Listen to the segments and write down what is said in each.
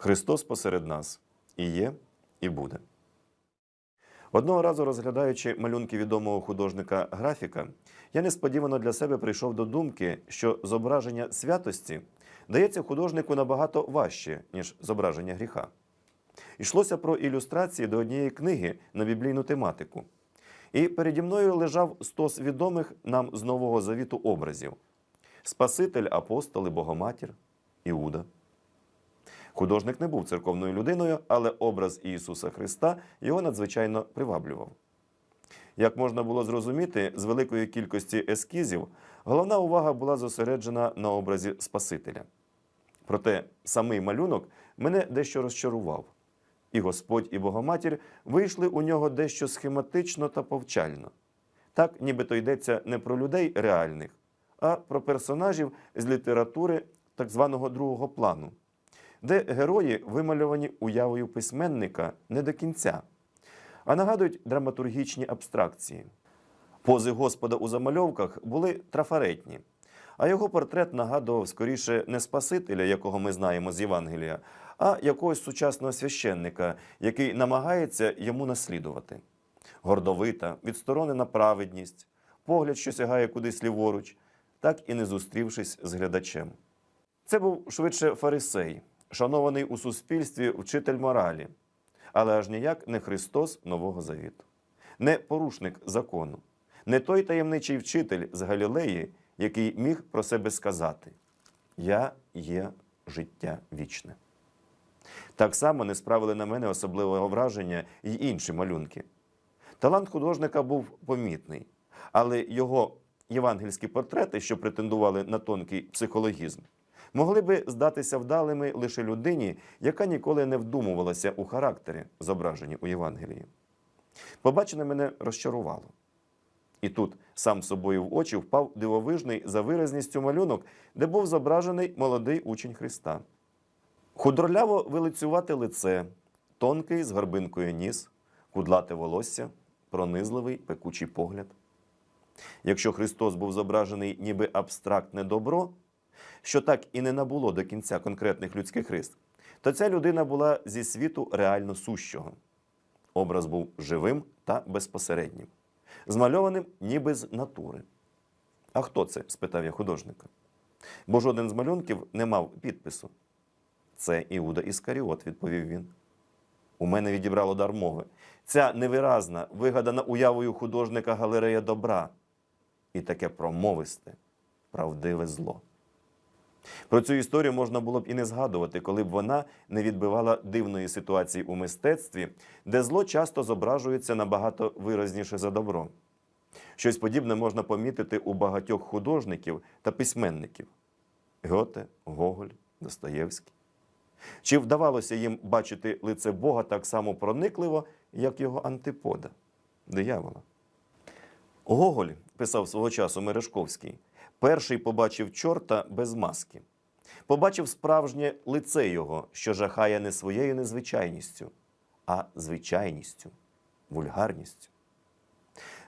Христос посеред нас і є, і буде. Одного разу, розглядаючи малюнки відомого художника графіка, я несподівано для себе прийшов до думки, що зображення святості дається художнику набагато важче, ніж зображення гріха. Йшлося про ілюстрації до однієї книги на біблійну тематику. І переді мною лежав стос відомих нам з Нового Завіту образів: Спаситель, апостол і Богоматір, Іуда. Художник не був церковною людиною, але образ Ісуса Христа його надзвичайно приваблював. Як можна було зрозуміти, з великої кількості ескізів головна увага була зосереджена на образі Спасителя. Проте самий малюнок мене дещо розчарував. І Господь, і Богоматір вийшли у нього дещо схематично та повчально. Так, нібито йдеться не про людей реальних, а про персонажів з літератури так званого другого плану, де герої вимальовані уявою письменника не до кінця, а нагадують драматургічні абстракції. Пози Господа у замальовках були трафаретні, а його портрет нагадував скоріше не Спасителя, якого ми знаємо з Євангелія, а якогось сучасного священника, який намагається йому наслідувати. Гордовита, відсторонена праведність, погляд, що сягає кудись ліворуч, так і не зустрівшись з глядачем. Це був швидше фарисей, шанований у суспільстві вчитель моралі, але аж ніяк не Христос Нового Завіту, не порушник закону, не той таємничий вчитель з Галілеї, який міг про себе сказати: Я є життя вічне. Так само не справили на мене особливого враження й інші малюнки. Талант художника був помітний, але його євангельські портрети, що претендували на тонкий психологізм, могли би здатися вдалими лише людині, яка ніколи не вдумувалася у характері, зображені у Євангелії. Побачене мене розчарувало. І тут сам собою в очі впав дивовижний за виразністю малюнок, де був зображений молодий учень Христа. Худорляво вилицювати лице, тонкий з горбинкою ніс, кудлате волосся, пронизливий пекучий погляд. Якщо Христос був зображений ніби абстрактне добро, що так і не набуло до кінця конкретних людських рис, то ця людина була зі світу реально сущого. Образ був живим та безпосереднім, змальованим ніби з натури. А хто це? спитав я художника. Бо жоден з малюнків не мав підпису. Це Іуда Іскаріот, відповів він. У мене відібрало дар мови. Ця невиразна, вигадана уявою художника галерея добра. І таке промовисте, правдиве зло. Про цю історію можна було б і не згадувати, коли б вона не відбивала дивної ситуації у мистецтві, де зло часто зображується набагато виразніше за добро. Щось подібне можна помітити у багатьох художників та письменників Гьоте, Гоголь, Достоєвський. Чи вдавалося їм бачити лице Бога так само проникливо, як його антипода диявола? Гоголь, писав свого часу Мережковський, перший побачив чорта без маски, побачив справжнє лице його, що жахає не своєю незвичайністю, а звичайністю, вульгарністю.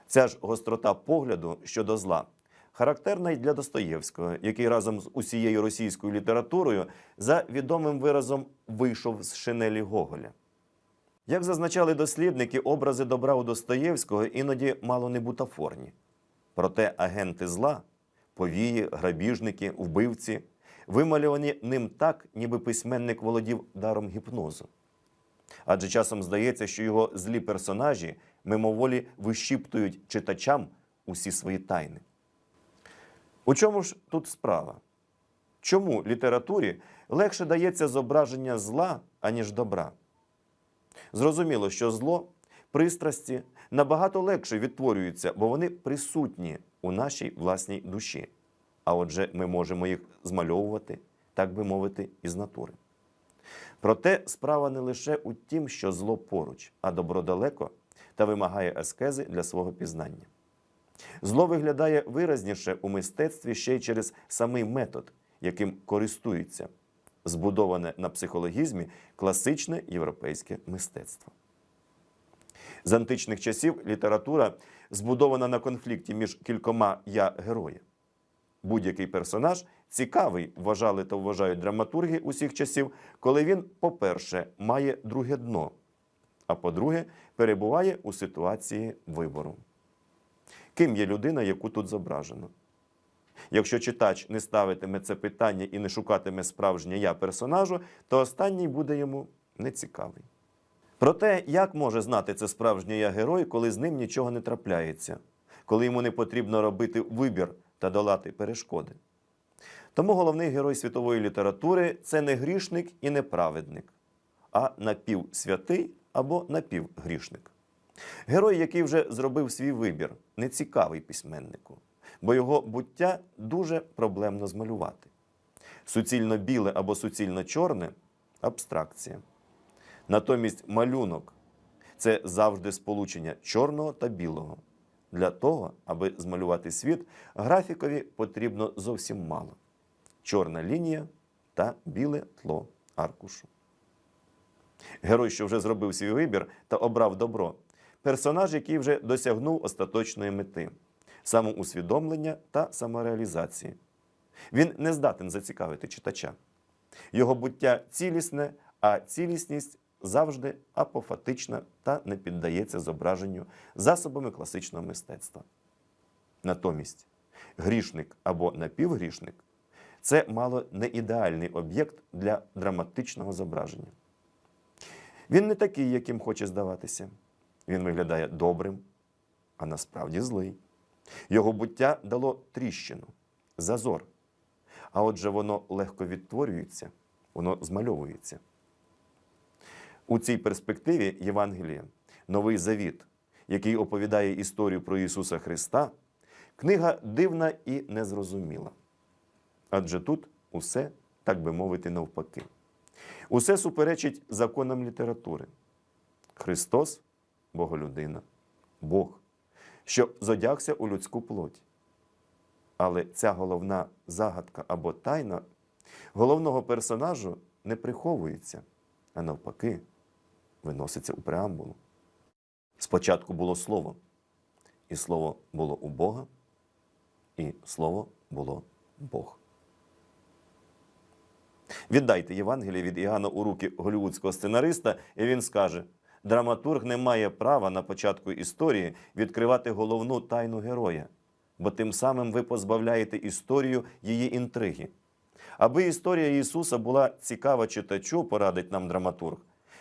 Ця ж гострота погляду щодо зла характерна й для Достоєвського, який разом з усією російською літературою за відомим виразом вийшов з шинелі Гоголя. Як зазначали дослідники, образи добра у Достоєвського іноді мало не бутафорні. Проте агенти зла, повії, грабіжники, вбивці вималювані ним так, ніби письменник володів даром гіпнозу. Адже часом здається, що його злі персонажі мимоволі вищіптують читачам усі свої тайни. У чому ж тут справа? Чому літературі легше дається зображення зла, аніж добра? Зрозуміло, що зло, пристрасті набагато легше відтворюються, бо вони присутні у нашій власній душі. А отже, ми можемо їх змальовувати, так би мовити, із натури. Проте справа не лише у тім, що зло поруч, а добро далеко та вимагає аскези для свого пізнання. Зло виглядає виразніше у мистецтві ще й через самий метод, яким користуються, збудоване на психологізмі класичне європейське мистецтво. З античних часів література збудована на конфлікті між кількома я героя. будь-який персонаж цікавий, вважали та вважають драматурги усіх часів, коли він, по-перше, має друге дно, а по-друге, перебуває у ситуації вибору. Ким є людина, яку тут зображено? Якщо читач не ставитиме це питання і не шукатиме справжнє я персонажу, то останній буде йому нецікавий. Проте, як може знати це справжнє я герой, коли з ним нічого не трапляється, коли йому не потрібно робити вибір та долати перешкоди? Тому головний герой світової літератури це не грішник і не праведник, а напівсвятий або напівгрішник. Герой, який вже зробив свій вибір, не цікавий письменнику, бо його буття дуже проблемно змалювати. Суцільно біле або суцільно чорне абстракція. Натомість малюнок це завжди сполучення чорного та білого. Для того, аби змалювати світ, графікові потрібно зовсім мало: чорна лінія та біле тло аркушу. Герой, що вже зробив свій вибір та обрав добро, персонаж, який вже досягнув остаточної мети самоусвідомлення та самореалізації. Він не здатен зацікавити читача. Його буття цілісне, а цілісність завжди апофатична та не піддається зображенню засобами класичного мистецтва. Натомість грішник або напівгрішник це мало не ідеальний об'єкт для драматичного зображення. Він не такий, яким хоче здаватися. Він виглядає добрим, а насправді злий. Його буття дало тріщину, зазор. А отже, воно легко відтворюється, воно змальовується. У цій перспективі Євангелія, Новий Завіт, який оповідає історію про Ісуса Христа, книга дивна і незрозуміла. Адже тут усе, так би мовити, навпаки. Усе суперечить законам літератури. Христос Боголюдина, Бог, що зодягся у людську плоть. Але ця головна загадка або тайна головного персонажу не приховується, а навпаки, виноситься у преамбулу. Спочатку було слово, і слово було у Бога, і слово було Бог. Віддайте Євангеліє від Іоанна у руки голівудського сценариста, і він скаже: драматург не має права на початку історії відкривати головну тайну героя, бо тим самим ви позбавляєте історію її інтриги. Аби історія Ісуса була цікава читачу, порадить нам драматург.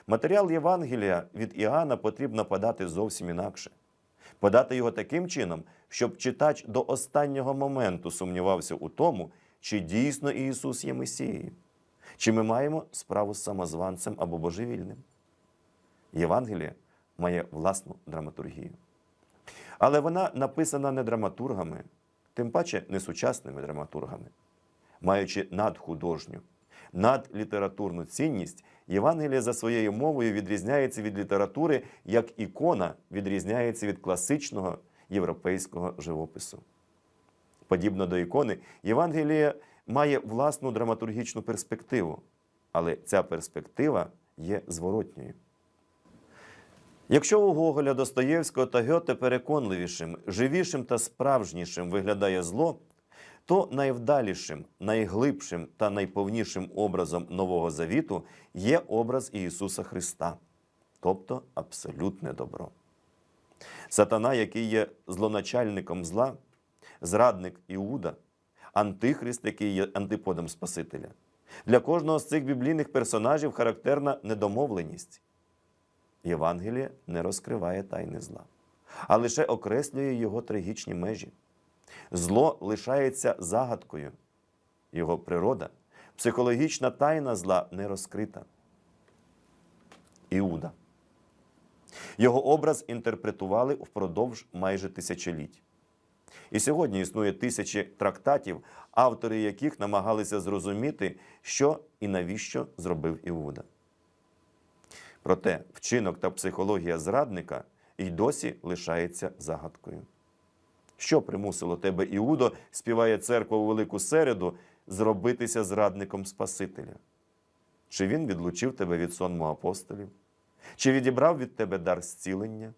Матеріал Євангелія від Іоанна потрібно подати зовсім інакше. Подати його таким чином, щоб читач до останнього моменту сумнівався у тому, чи дійсно Ісус є Месією, чи ми маємо справу з самозванцем або божевільним. Євангеліє має власну драматургію. Але вона написана не драматургами, тим паче не сучасними драматургами. Маючи надхудожню, надлітературну цінність, Євангеліє за своєю мовою відрізняється від літератури, як ікона відрізняється від класичного європейського живопису. Подібно до ікони, Євангеліє має власну драматургічну перспективу, але ця перспектива є зворотньою. Якщо у Гоголя, Достоєвського та Гьоте переконливішим, живішим та справжнішим виглядає зло, то найвдалішим, найглибшим та найповнішим образом Нового Завіту є образ Ісуса Христа, тобто абсолютне добро. Сатана, який є злоначальником зла, зрадник Іуда, антихрист, який є антиподом Спасителя. Для кожного з цих біблійних персонажів характерна недомовленість. Євангеліє не розкриває тайни зла, а лише окреслює його трагічні межі. Зло лишається загадкою. Його природа, психологічна тайна зла не розкрита. Іуда. Його образ інтерпретували впродовж майже тисячоліть. І сьогодні існує тисячі трактатів, автори яких намагалися зрозуміти, що і навіщо зробив Іуда. Проте вчинок та психологія зрадника й досі лишається загадкою. Що примусило тебе, Іудо, співає церква у Велику Середу, зробитися зрадником Спасителя? Чи він відлучив тебе від сонму апостолів? Чи відібрав від тебе дар зцілення?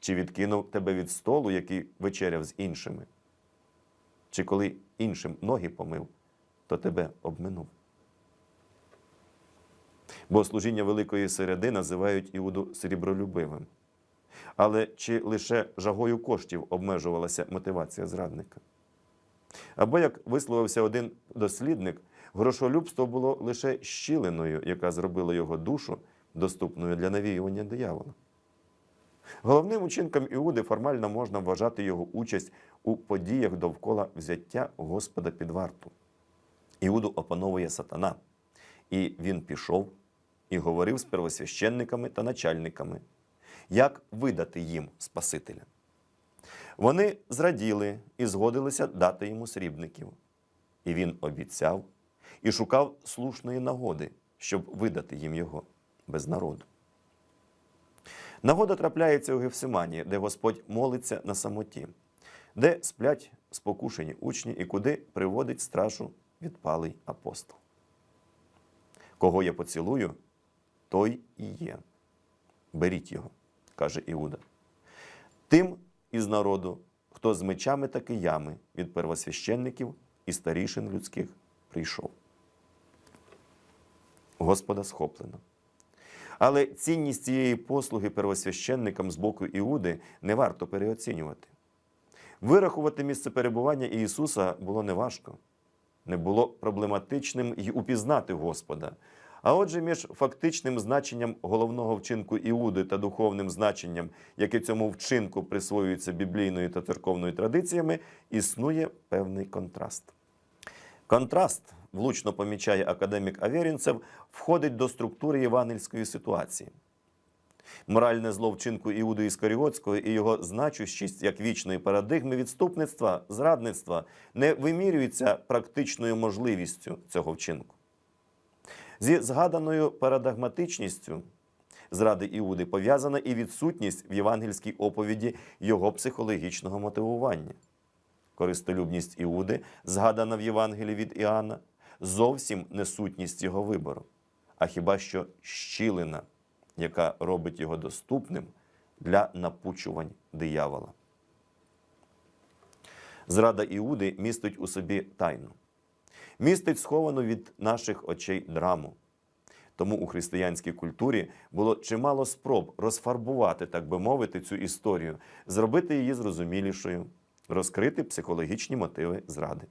Чи відкинув тебе від столу, який вечеряв з іншими? Чи коли іншим ноги помив, то тебе обминув. Богослужіння Великої Середи називають Іуду срібролюбивим. Але чи лише жагою коштів обмежувалася мотивація зрадника? Або, як висловився один дослідник, грошолюбство було лише щілиною, яка зробила його душу доступною для навіювання диявола. Головним учинком Іуди формально можна вважати його участь у подіях довкола взяття Господа під варту. Іуду опановує сатана, і він пішов і говорив з первосвященниками та начальниками, як видати їм Спасителя. Вони зраділи і згодилися дати йому срібників. І він обіцяв і шукав слушної нагоди, щоб видати їм його без народу. Нагода трапляється у Гефсиманії, де Господь молиться на самоті, де сплять спокушені учні і куди приводить стражу відпалий апостол. Кого я поцілую, той і є. Беріть його, каже Іуда. Тим із народу, хто з мечами та киями від первосвященників і старішин людських прийшов. Господа схоплено. Але цінність цієї послуги первосвященникам з боку Іуди не варто переоцінювати. Вирахувати місце перебування Ісуса було неважко, не було проблематичним й упізнати Господа. А отже, між фактичним значенням головного вчинку Іуди та духовним значенням, яке цьому вчинку присвоюється біблійною та церковною традиціями, існує певний контраст. Контраст, влучно помічає академік Авєрінцев, входить до структури євангельської ситуації. Моральне зло вчинку Іуди Іскаріотського і його значущість як вічної парадигми відступництва, зрадництва не вимірюється практичною можливістю цього вчинку. Зі згаданою парадигматичністю зради Іуди пов'язана і відсутність в євангельській оповіді його психологічного мотивування. Користолюбність Іуди, згадана в Євангелії від Іоанна, зовсім не сутність його вибору, а хіба що щілина, яка робить його доступним для напучувань диявола. Зрада Іуди містить у собі тайну, містить сховану від наших очей драму. Тому у християнській культурі було чимало спроб розфарбувати, так би мовити, цю історію, зробити її зрозумілішою, розкрити психологічні мотиви зради.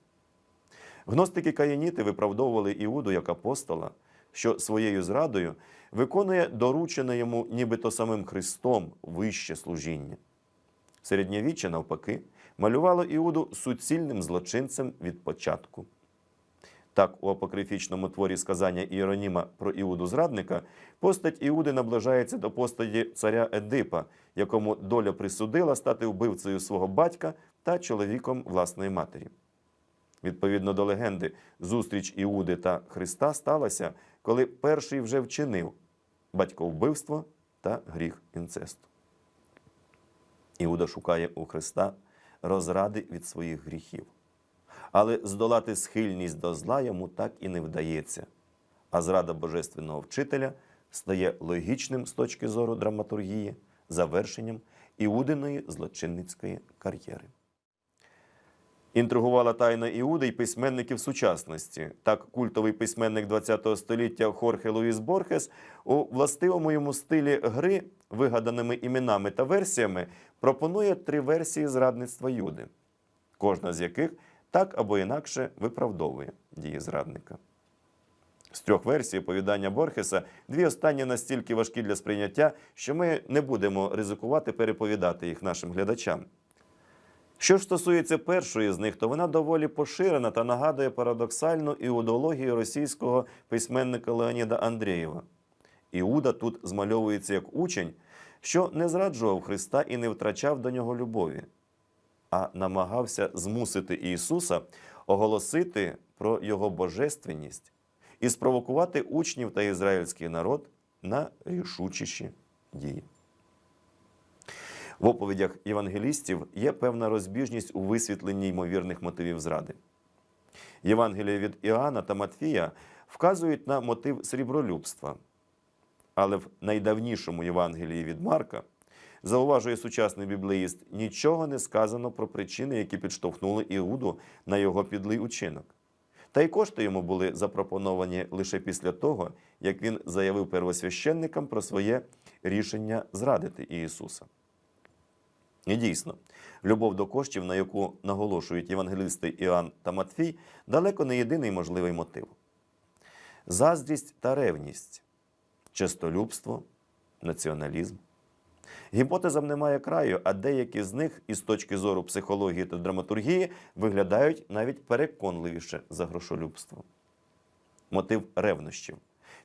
Гностики каїніти виправдовували Іуду як апостола, що своєю зрадою виконує доручене йому нібито самим Христом вище служіння. Середньовіччя, навпаки, малювало Іуду суцільним злочинцем від початку. Так, у апокрифічному творі сказання Іероніма про Іуду зрадника постать Іуди наближається до постаті царя Едипа, якому доля присудила стати вбивцею свого батька та чоловіком власної матері. Відповідно до легенди, зустріч Іуди та Христа сталася, коли перший вже вчинив батьковбивство та гріх інцесту. Іуда шукає у Христа розради від своїх гріхів. Але здолати схильність до зла йому так і не вдається. А зрада божественного вчителя стає логічним з точки зору драматургії завершенням Іудиної злочинницької кар'єри. Інтригувала тайна Іуди й письменників сучасності. Так, культовий письменник ХХ століття Хорхе Луїс Борхес у властивому йому стилі гри, вигаданими іменами та версіями, пропонує три версії зрадництва Юди, кожна з яких так або інакше виправдовує дії зрадника. З трьох версій оповідання Борхеса дві останні настільки важкі для сприйняття, що ми не будемо ризикувати переповідати їх нашим глядачам. Що ж стосується першої з них, то вона доволі поширена та нагадує парадоксальну іудологію російського письменника Леоніда Андрієва. Іуда тут змальовується як учень, що не зраджував Христа і не втрачав до нього любові, а намагався змусити Ісуса оголосити про його божественність і спровокувати учнів та ізраїльський народ на рішучіші дії. В оповідях євангелістів є певна розбіжність у висвітленні ймовірних мотивів зради. Євангелія від Іоанна та Матфія вказують на мотив срібролюбства. Але в найдавнішому Євангелії від Марка зауважує сучасний біблеїст, нічого не сказано про причини, які підштовхнули Іуду на його підлий учинок. Та й кошти йому були запропоновані лише після того, як він заявив первосвященникам про своє рішення зрадити Ісуса. І дійсно, любов до коштів, на яку наголошують євангелисти Іоанн та Матфій, далеко не єдиний можливий мотив. Заздрість та ревність, честолюбство, націоналізм. Гіпотезам немає краю, а деякі з них із точки зору психології та драматургії виглядають навіть переконливіше за грошолюбство. Мотив ревнощів.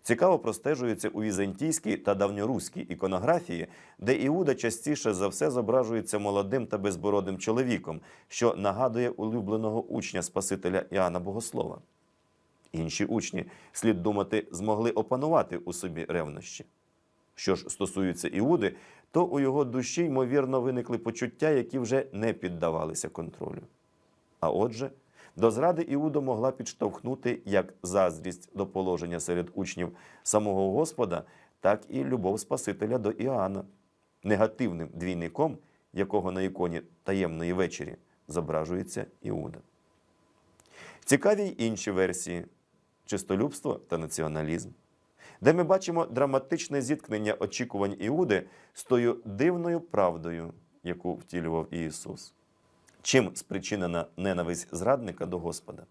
Цікаво простежується у візантійській та давньоруській іконографії, де Іуда частіше за все зображується молодим та безбородим чоловіком, що нагадує улюбленого учня Спасителя Іоанна Богослова. Інші учні, слід думати, змогли опанувати у собі ревнощі. Що ж стосується Іуди, то у його душі, ймовірно, виникли почуття, які вже не піддавалися контролю. А отже, до зради Іуда могла підштовхнути як заздрість до положення серед учнів самого Господа, так і любов Спасителя до Іоанна, негативним двійником, якого на іконі таємної вечері зображується Іуда. Цікаві й інші версії чистолюбство та націоналізм, де ми бачимо драматичне зіткнення очікувань Іуди з тою дивною правдою, яку втілював Ісус. Чим спричинена ненависть зрадника до Господа?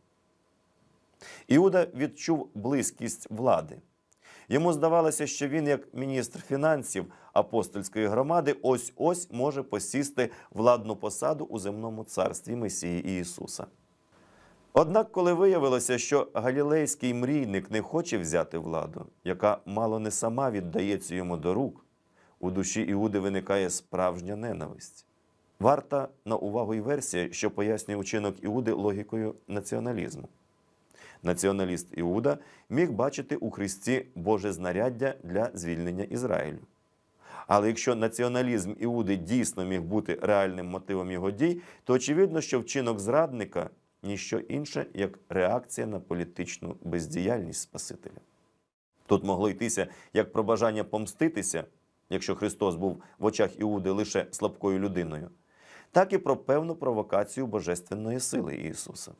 Іуда відчув близькість влади. Йому здавалося, що він, як міністр фінансів апостольської громади, ось ось може посісти владну посаду у земному царстві Месії Ісуса. Однак, коли виявилося, що галілейський мрійник не хоче взяти владу, яка мало не сама віддається йому до рук, у душі Іуди виникає справжня ненависть. Варта на увагу й версія, що пояснює учинок Іуди логікою націоналізму. Націоналіст Іуда міг бачити у Христі Боже знаряддя для звільнення Ізраїлю. Але якщо націоналізм Іуди дійсно міг бути реальним мотивом його дій, то очевидно, що вчинок зрадника ніщо інше, як реакція на політичну бездіяльність Спасителя. Тут могло йтися як про бажання помститися, якщо Христос був в очах Іуди лише слабкою людиною, так і про певну провокацію божественної сили Ісуса.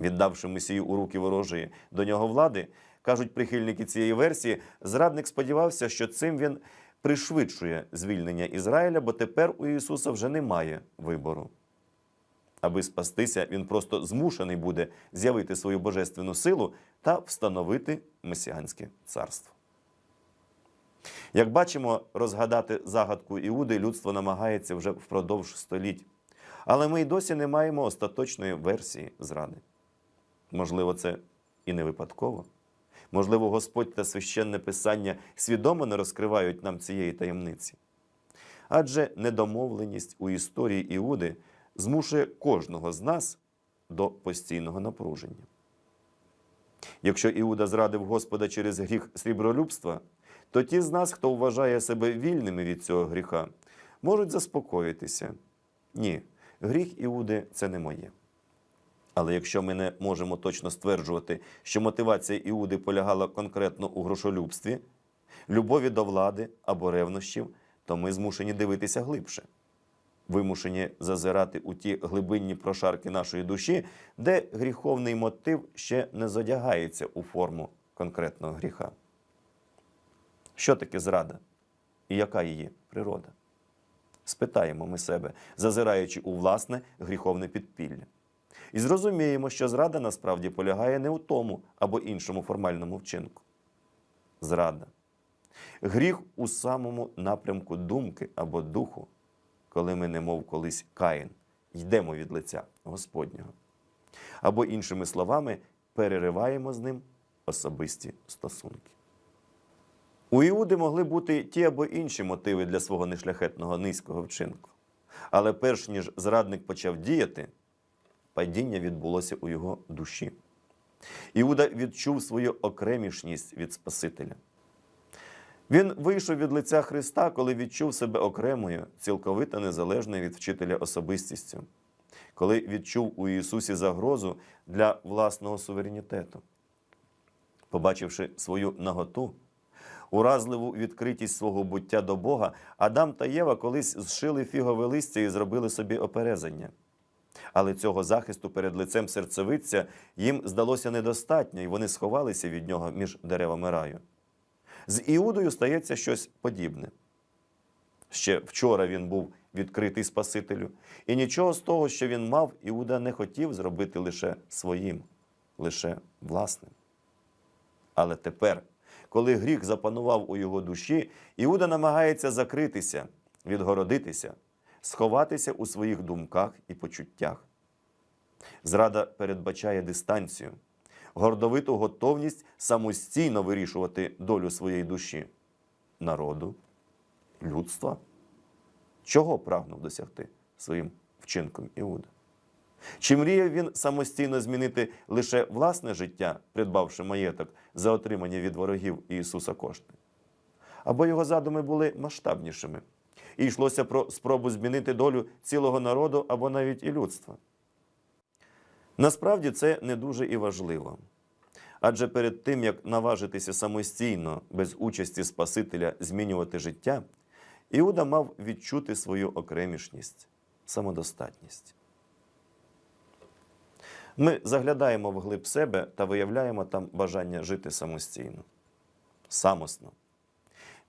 Віддавши Месію у руки ворожої до нього влади, кажуть прихильники цієї версії, зрадник сподівався, що цим він пришвидшує звільнення Ізраїля, бо тепер у Ісуса вже немає вибору. Аби спастися, він просто змушений буде з'явити свою божественну силу та встановити месіанське царство. Як бачимо, розгадати загадку Іуди людство намагається вже впродовж століть. Але ми й досі не маємо остаточної версії зради. Можливо, це і не випадково. Можливо, Господь та священне писання свідомо не розкривають нам цієї таємниці. Адже недомовленість у історії Іуди змушує кожного з нас до постійного напруження. Якщо Іуда зрадив Господа через гріх срібролюбства, то ті з нас, хто вважає себе вільними від цього гріха, можуть заспокоїтися. Ні, гріх Іуди це не моє. Але якщо ми не можемо точно стверджувати, що мотивація Іуди полягала конкретно у грошолюбстві, любові до влади або ревнощів, то ми змушені дивитися глибше. Вимушені зазирати у ті глибинні прошарки нашої душі, де гріховний мотив ще не задягається у форму конкретного гріха. Що таке зрада і яка її природа? Спитаємо ми себе, зазираючи у власне гріховне підпілля. І зрозуміємо, що зрада насправді полягає не у тому або іншому формальному вчинку. Зрада. Гріх у самому напрямку думки або духу, коли ми, немов колись Каїн, йдемо від лиця Господнього. Або, іншими словами, перериваємо з ним особисті стосунки. У Іуди могли бути ті або інші мотиви для свого нешляхетного низького вчинку. Але перш ніж зрадник почав діяти, падіння відбулося у його душі. Іуда відчув свою окремішність від Спасителя. Він вийшов від лиця Христа, коли відчув себе окремою, цілковито незалежною від вчителя особистістю, коли відчув у Ісусі загрозу для власного суверенітету. Побачивши свою наготу, уразливу відкритість свого буття до Бога, Адам та Єва колись зшили фігове листя і зробили собі оперезання. Але цього захисту перед лицем серцевиця їм здалося недостатньо, і вони сховалися від нього між деревами раю. З Іудою стається щось подібне. Ще вчора він був відкритий Спасителю, і нічого з того, що він мав, Іуда не хотів зробити лише своїм, лише власним. Але тепер, коли гріх запанував у його душі, Іуда намагається закритися, відгородитися, сховатися у своїх думках і почуттях. Зрада передбачає дистанцію, гордовиту готовність самостійно вирішувати долю своєї душі, народу, людства. Чого прагнув досягти своїм вчинком Іуда? Чи мріяв він самостійно змінити лише власне життя, придбавши маєток за отримання від ворогів Ісуса кошти? Або його задуми були масштабнішими, і йшлося про спробу змінити долю цілого народу або навіть і людства? Насправді це не дуже і важливо. Адже перед тим, як наважитися самостійно, без участі Спасителя змінювати життя, Іуда мав відчути свою окремішність, самодостатність. Ми заглядаємо вглиб себе та виявляємо там бажання жити самостійно, самосно.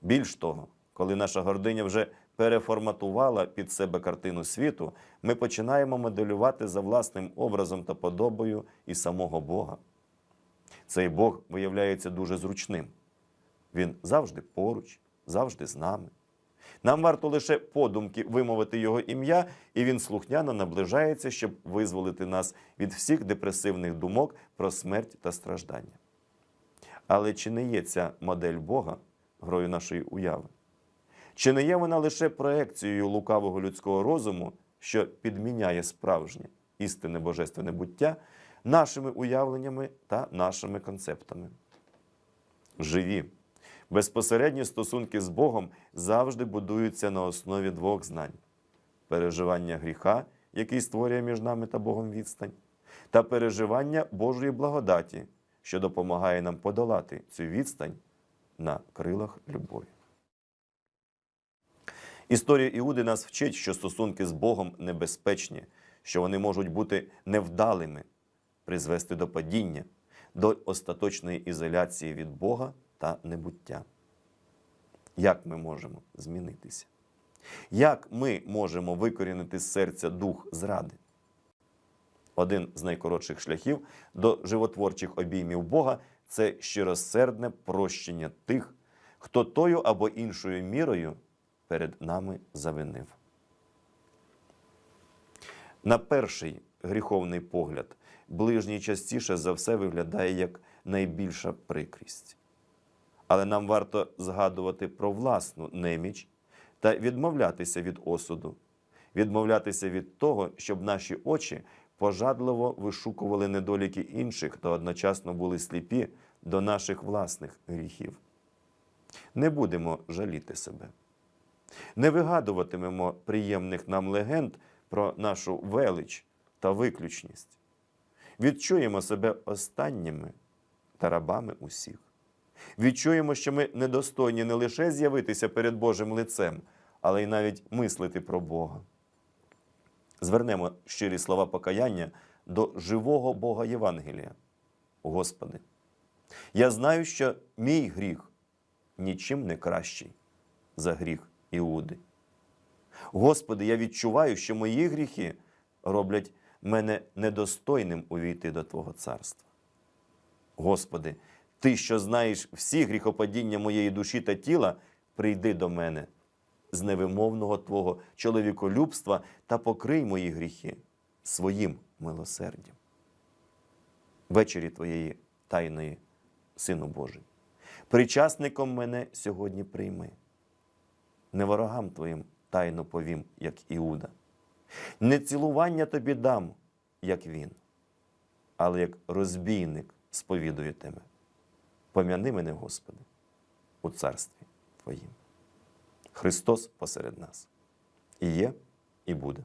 Більш того, коли наша гординя вже переформатувала під себе картину світу, ми починаємо моделювати за власним образом та подобою і самого Бога. Цей Бог виявляється дуже зручним. Він завжди поруч, завжди з нами. Нам варто лише подумки вимовити його ім'я, і він слухняно наближається, щоб визволити нас від всіх депресивних думок про смерть та страждання. Але чи не є ця модель Бога грою нашої уяви? Чи не є вона лише проекцією лукавого людського розуму, що підміняє справжнє істинне божественне буття нашими уявленнями та нашими концептами? Живі, безпосередні стосунки з Богом завжди будуються на основі двох знань: переживання гріха, який створює між нами та Богом відстань, та переживання Божої благодаті, що допомагає нам подолати цю відстань на крилах любові. Історія Іуди нас вчить, що стосунки з Богом небезпечні, що вони можуть бути невдалими, призвести до падіння, до остаточної ізоляції від Бога та небуття. Як ми можемо змінитися? Як ми можемо викорінити з серця дух зради? Один з найкоротших шляхів до животворчих обіймів Бога це щиросердне прощення тих, хто тою або іншою мірою перед нами завинив. На перший гріховний погляд, ближній частіше за все виглядає як найбільша прикрість. Але нам варто згадувати про власну неміч та відмовлятися від осуду, відмовлятися від того, щоб наші очі пожадливо вишукували недоліки інших та одночасно були сліпі до наших власних гріхів. Не будемо жаліти себе, не вигадуватимемо приємних нам легенд про нашу велич та виключність. Відчуємо себе останніми та рабами усіх. Відчуємо, що ми недостойні не лише з'явитися перед Божим лицем, але й навіть мислити про Бога. Звернемо щирі слова покаяння до живого Бога Євангелія. Господи, я знаю, що мій гріх нічим не кращий за гріх Іуди. Господи, я відчуваю, що мої гріхи роблять мене недостойним увійти до Твого царства. Господи, Ти, що знаєш всі гріхопадіння моєї душі та тіла, прийди до мене з невимовного Твого чоловіколюбства та покрий мої гріхи своїм милосердям. Вечері Твоєї тайної, Сину Божий, причасником мене сьогодні прийми, не ворогам Твоїм тайно повім, як Іуда, не цілування тобі дам, як він, але як розбійник сповідує тебе. Пом'яни мене, Господи, у царстві Твоїм. Христос посеред нас і є, і буде.